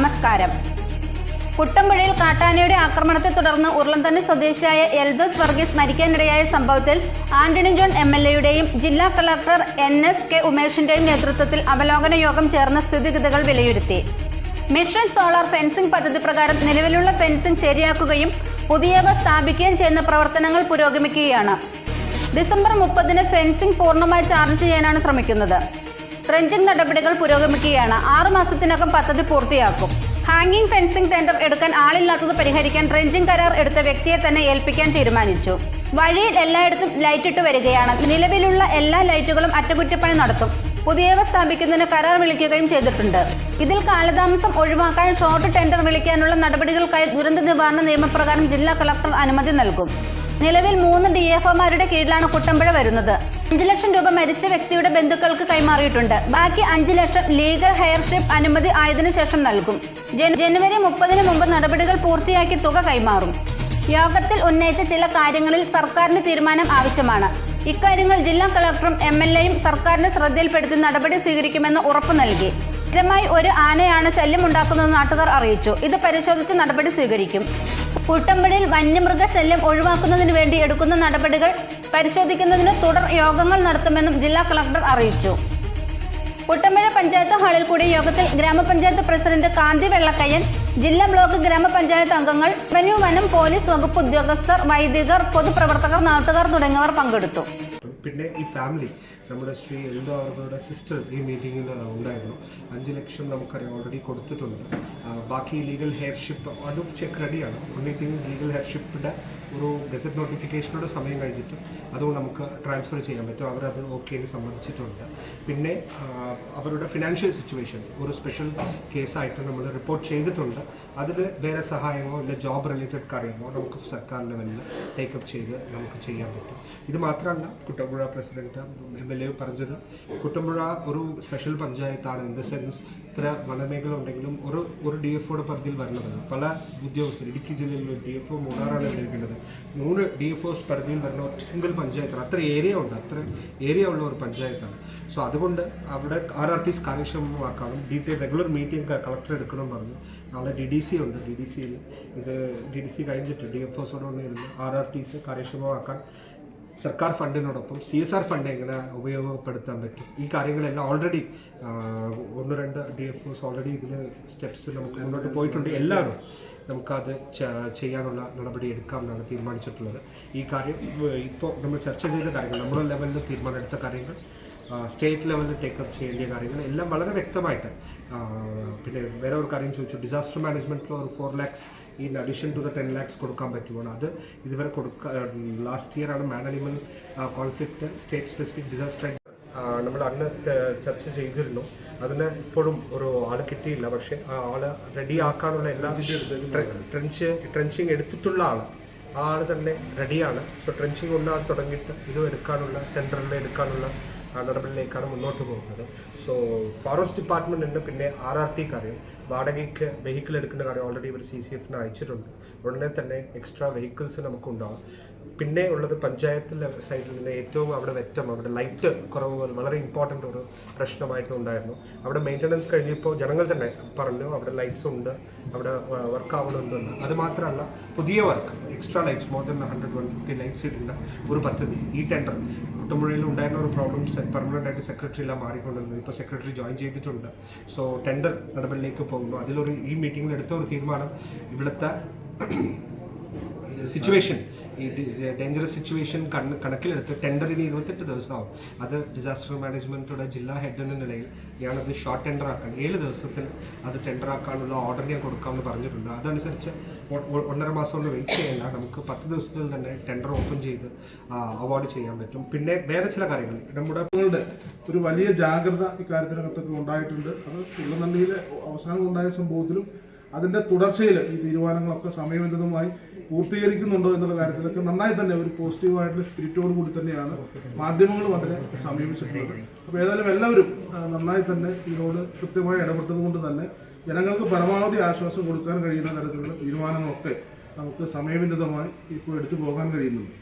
നമസ്കാരം. കുട്ടമ്പുഴയിൽ കാട്ടാനയുടെ ആക്രമണത്തെ തുടർന്ന് ഉരുളന്തണ്ണി സ്വദേശിയായ എൽദോസ് വർഗീസ് മരിക്കാനിടയായ സംഭവത്തിൽ ആന്റണി ജോൺ എം എൽ എയുടെയും ജില്ലാ കളക്ടർ എൻ എസ് കെ ഉമേഷിന്റെയും നേതൃത്വത്തിൽ അവലോകന യോഗം ചേർന്ന് സ്ഥിതിഗതികൾ വിലയിരുത്തി. മിഷൻ സോളാർ ഫെൻസിംഗ് പദ്ധതി പ്രകാരം നിലവിലുള്ള ഫെൻസിംഗ് ശരിയാക്കുകയും പുതിയവ സ്ഥാപിക്കുകയും ചെയ്യുന്ന പ്രവർത്തനങ്ങൾ പുരോഗമിക്കുകയാണ്. ഡിസംബർ മുപ്പതിന് ഫെൻസിംഗ് പൂർണമായി ചാർജ് ചെയ്യാനാണ് ശ്രമിക്കുന്നത്. ട്രെഞ്ചിങ് നടപടികൾ പുരോഗമിക്കുകയാണ്. ആറു മാസത്തിനകം പദ്ധതി പൂർത്തിയാക്കും. ഹാങ്ങിങ് ഫെൻസിംഗ് ടെൻഡർ എടുക്കാൻ ആളില്ലാത്തത് പരിഹരിക്കാൻ ട്രെഞ്ചിങ് കരാർ എടുത്ത വ്യക്തിയെ തന്നെ ഏൽപ്പിക്കാൻ തീരുമാനിച്ചു. വഴിയിൽ എല്ലായിടത്തും ലൈറ്റിട്ട് വരികയാണ്. നിലവിലുള്ള എല്ലാ ലൈറ്റുകളും അറ്റകുറ്റപ്പണി നടത്തും. പുതിയവ സ്ഥാപിക്കുന്നതിന് കരാർ വിളിക്കുകയും ചെയ്തിട്ടുണ്ട്. ഇതിൽ കാലതാമസം ഒഴിവാക്കാൻ ഷോർട്ട് ടെൻഡർ വിളിക്കാനുള്ള നടപടികൾക്കായി ദുരന്ത നിവാരണ നിയമപ്രകാരം ജില്ലാ കളക്ടർ അനുമതി നൽകും. നിലവിൽ മൂന്ന് ഡി എഫ് ഒമാരുടെ കീഴിലാണ് കുട്ടമ്പുഴ വരുന്നത്. അഞ്ചു ലക്ഷം രൂപ മരിച്ച വ്യക്തിയുടെ ബന്ധുക്കൾക്ക് കൈമാറിയിട്ടുണ്ട്. ബാക്കി അഞ്ചു ലക്ഷം ലീഗൽ ഹെയർഷിപ്പ് അനുമതി ആയതിനു ശേഷം നൽകും. ജന- ജനുവരി മുപ്പതിന് മുമ്പ് നടപടികൾ പൂർത്തിയാക്കി തുക കൈമാറും. യോഗത്തിൽ ഉന്നയിച്ച ചില കാര്യങ്ങളിൽ സർക്കാരിന് തീരുമാനം ആവശ്യമാണ്. ഇക്കാര്യങ്ങൾ ജില്ലാ കളക്ടറും എം എൽ എയും സർക്കാരിന്റെ ശ്രദ്ധയിൽപ്പെടുത്തി നടപടി സ്വീകരിക്കുമെന്ന് ഉറപ്പു നൽകി. സ്ഥിരമായി ഒരു ആനയാണ് ശല്യമുണ്ടാക്കുന്നതെന്ന് നാട്ടുകാർ അറിയിച്ചു. ഇത് പരിശോധിച്ച് നടപടി സ്വീകരിക്കും. കുട്ടമ്പടിയിൽ വന്യമൃഗ ശല്യം ഒഴിവാക്കുന്നതിന് വേണ്ടി എടുക്കുന്ന നടപടികൾ പരിശോധിക്കുന്നതിന് തുടർ യോഗങ്ങൾ നടത്തുമെന്നും ജില്ലാ കളക്ടർ അറിയിച്ചു. കുട്ടമ്പഴ പഞ്ചായത്ത് ഹാളിൽ കൂടിയ യോഗത്തിൽ ഗ്രാമപഞ്ചായത്ത് പ്രസിഡന്റ് കാന്തി വെള്ളക്കയ്യൻ ജില്ലാ ബ്ലോക്ക് ഗ്രാമപഞ്ചായത്ത് അംഗങ്ങൾ റവന്യൂ വനം പോലീസ് വകുപ്പ് ഉദ്യോഗസ്ഥർ വൈദികർ പൊതുപ്രവർത്തകർ നാട്ടുകാർ തുടങ്ങിയവർ പങ്കെടുത്തു. പിന്നെ ഈ ഫാമിലി നമ്മുടെ ശ്രീ എന്തോ അവരുടെ സിസ്റ്റർ ഈ മീറ്റിങ്ങിൽ ഉണ്ടായിരുന്നു. അഞ്ച് ലക്ഷം നമുക്കറിയാം ഓൾറെഡി കൊടുത്തിട്ടുണ്ട്. ബാക്കി ലീഗൽ ഹെയർഷിപ്പ് അതും ചെക്ക് റെഡിയാണ് ഓൺലി തിങ്സ് ലീഗൽ ഹെയർഷിപ്പിന്റെ ഒരു ഗസറ്റ് നോട്ടിഫിക്കേഷനോട് സമയം കഴിഞ്ഞിട്ട് അതും നമുക്ക് ട്രാൻസ്ഫർ ചെയ്യാൻ പറ്റും. അവരത് ഓക്കെ സമ്മതിച്ചിട്ടുണ്ട്. പിന്നെ അവരുടെ ഫിനാൻഷ്യൽ സിറ്റുവേഷൻ ഒരു സ്പെഷ്യൽ കേസായിട്ട് നമ്മൾ റിപ്പോർട്ട് ചെയ്തിട്ടുണ്ട്. അതിൽ വേറെ സഹായമോ ഇല്ല ജോബ് റിലേറ്റഡ് കാര്യമോ നമുക്ക് സർക്കാർ ലെവലിൽ ടേക്കപ്പ് ചെയ്ത് നമുക്ക് ചെയ്യാൻ പറ്റും. ഇത് മാത്രമല്ല Kuttampuzha president M L A പറഞ്ഞത്. കുട്ടമ്പുഴ ഒരു സ്പെഷ്യൽ പഞ്ചായത്താണ്. ഇൻ ദ സെൻസ് ഇത്ര വനമേഖല ഉണ്ടെങ്കിലും ഒരു ഒരു ഡി എഫ് ഒയുടെ പരിധിയിൽ വരുന്നത് പല ഉദ്യോഗസ്ഥർ ഇടുക്കി ജില്ലയിലും ഡി എഫ് ഒ മൂന്നാറാണ് ഇരിക്കുന്നത്. മൂന്ന് ഡി എഫ് ഒസ് പരിധിയിൽ വരുന്ന ഒരു സിംഗിൾ പഞ്ചായത്താണ്. അത്ര ഏരിയ ഉണ്ട്. അത്ര ഏരിയ ഉള്ള ഒരു പഞ്ചായത്താണ്. സോ അതുകൊണ്ട് അവിടെ ആർ ആർ ടി കാര്യക്ഷമമാക്കാനും ഡീറ്റെയിൽ റെഗുലർ മീറ്റിംഗ് കളക്ടർ എടുക്കണം പറഞ്ഞു. നാളെ ഡി ഡി സി ഉണ്ട്. ഡി ഡി സിയിൽ ഇത് ഡി ഡി സി കഴിഞ്ഞിട്ട് ഡി എഫ് ഒസോട് വന്നിരുന്നു ആർ ആർ ടീസ് കാര്യക്ഷമമാക്കാൻ സർക്കാർ ഫണ്ടിനോടൊപ്പം സി എസ് ആർ ഫണ്ട് എങ്ങനെ ഉപയോഗപ്പെടുത്താൻ പറ്റും? ഈ കാര്യങ്ങളെല്ലാം ഓൾറെഡി ഒന്ന് രണ്ട് ഡി എഫ് ഒസ് ഓൾറെഡി ഇതിൽ സ്റ്റെപ്സ് നമുക്ക് മുന്നോട്ട് പോയിട്ടുണ്ട്. എല്ലാവരും നമുക്കത് ചെയ്യാനുള്ള നടപടി എടുക്കാം എന്നാണ് തീരുമാനിച്ചിട്ടുള്ളത്. ഈ കാര്യം ഇപ്പോൾ നമ്മൾ ചർച്ച ചെയ്ത കാര്യങ്ങൾ നമ്മുടെ ലെവലിൽ തീരുമാനമെടുത്ത കാര്യങ്ങൾ സ്റ്റേറ്റ് ലെവലിൽ ടേക്കപ്പ് ചെയ്യേണ്ട കാര്യങ്ങൾ എല്ലാം വളരെ വ്യക്തമായിട്ട്. പിന്നെ വേറെ ഒരു കാര്യം ചോദിച്ചു. ഡിസാസ്റ്റർ മാനേജ്മെന്റിൽ ഒരു four lakhs in addition to the ten lakhs കൊടുക്കാൻ പറ്റുമോ അത് ഇതുവരെ കൊടുക്ക ലാസ്റ്റ് ഇയർ ആണ് man conflict state specific disaster നമ്മൾ അന്ന് ചർച്ച ചെയ്തിരുന്നു. അതിന് ഇപ്പോഴും ഒരു ആൾ കിട്ടിയില്ല. പക്ഷേ ആ ആൾ റെഡി ആക്കാനുള്ള എല്ലാ ട്രെഞ്ച് ട്രെഞ്ചിങ് എടുത്തിട്ടുള്ള ആൾ ആ ആൾ തന്നെ റെഡിയാണ് സോ ട്രെഞ്ചിങ് ഒന്നാൾ തുടങ്ങിയിട്ട് ഇത് എടുക്കാനുള്ള ടെൻഡറിൽ എടുക്കാനുള്ള നടപടിയിലേക്കാണ് മുന്നോട്ട് പോകുന്നത്. സോ ഫോറസ്റ്റ് ഡിപ്പാർട്ട്മെന്റ് ഉണ്ട് പിന്നെ ആർ ആർ ടി കാര്യം വാടകയ്ക്ക് വെഹിക്കിൾ എടുക്കുന്ന കാര്യം ഓൾറെഡി ഇവർ സി സി എഫിന് അയച്ചിട്ടുണ്ട്. ഉടനെ തന്നെ എക്സ്ട്രാ വെഹിക്കിൾസ് നമുക്കുണ്ടാവും പിന്നെ ഉള്ളത് പഞ്ചായത്ത് സൈഡിൽ നിന്ന് ഏറ്റവും അവിടെ വെറ്റം അവിടെ ലൈറ്റ് കുറവ് വളരെ ഇമ്പോർട്ടന്റ് ഒരു പ്രശ്നമായിട്ട് ഉണ്ടായിരുന്നു. അവിടെ മെയിന്റനൻസ് കഴിഞ്ഞപ്പോൾ ജനങ്ങൾ തന്നെ പറഞ്ഞു അവിടെ ലൈറ്റ്സ് ഉണ്ട് അവിടെ വർക്ക് ആവുന്നുണ്ടെന്ന് അത് മാത്രമല്ല പുതിയ work extra lights more than hundred one fifty lights ഇടുന്ന ഒരു പദ്ധതി ഈ ടെൻഡർ കുട്ടമ്പുഴയിൽ ഉണ്ടായിരുന്ന ഒരു പ്രോബ്ലം പെർമനന്റ് ആയിട്ട് സെക്രട്ടറി എല്ലാം മാറിക്കൊണ്ടിരുന്നത്. ഇപ്പോൾ സെക്രട്ടറി ജോയിൻ ചെയ്തിട്ടുണ്ട്. സോ ടെൻഡർ നടപടിയിലേക്ക് പോകുന്നു. അതിലൊരു ഈ മീറ്റിംഗിൽ എടുത്ത ഒരു തീരുമാനം ഇവിടുത്തെ സിറ്റുവേഷൻ ഈ ഡേഞ്ചറസ് സിറ്റുവേഷൻ കണക്കിലെടുത്ത് ടെൻഡറിന് ഇരുപത്തെട്ട് ദിവസമാവും. അത് ഡിസാസ്റ്റർ മാനേജ്മെന്റോടെ ജില്ലാ ഹെഡ് എന്ന നിലയിൽ ഞാനത് ഷോർട്ട് ടെൻഡർ ആക്കാൻ ഏഴ് ദിവസത്തിൽ അത് ടെൻഡർ ആക്കാനുള്ള ഓർഡർ ഞാൻ കൊടുക്കാമെന്ന് പറഞ്ഞിട്ടുണ്ട്. അതനുസരിച്ച് ഒന്നര മാസം കൊണ്ട് വെയിറ്റ് ചെയ്യണ്ട നമുക്ക് പത്ത് ദിവസത്തിൽ തന്നെ ടെൻഡർ ഓപ്പൺ ചെയ്ത് അവാർഡ് ചെയ്യാൻ പറ്റും. പിന്നെ വേറെ ചില കാര്യങ്ങൾ. നമ്മുടെ ഒരു വലിയ ജാഗ്രത ഇക്കാര്യത്തിനകത്തൊക്കെ ഉണ്ടായിട്ടുണ്ട്. അത് ഉള്ളനന്ദിയിലെ അവസാനം ഉണ്ടായ സംഭവത്തിലും അതിന്റെ തുടർച്ചയിൽ ഈ തീരുമാനങ്ങളൊക്കെ സമയബന്ധിതമായി പൂർത്തീകരിക്കുന്നുണ്ടോ എന്നുള്ള കാര്യത്തിലൊക്കെ നന്നായി തന്നെ ഒരു പോസിറ്റീവായിട്ടുള്ള സ്പിരിറ്റോട് കൂടി തന്നെയാണ് മാധ്യമങ്ങളും അതിനെ സമീപിച്ചിട്ടുള്ളത്. അപ്പോൾ ഏതായാലും എല്ലാവരും നന്നായി തന്നെ ഇതിനോട് കൃത്യമായി ഇടപെട്ടത് കൊണ്ട് തന്നെ ജനങ്ങൾക്ക് പരമാവധി ആശ്വാസം കൊടുക്കാൻ കഴിയുന്ന തരത്തിലുള്ള തീരുമാനങ്ങളൊക്കെ നമുക്ക് സമയബന്ധിതമായി ഇപ്പോൾ എടുത്തു പോകാൻ കഴിയുന്നുണ്ട്.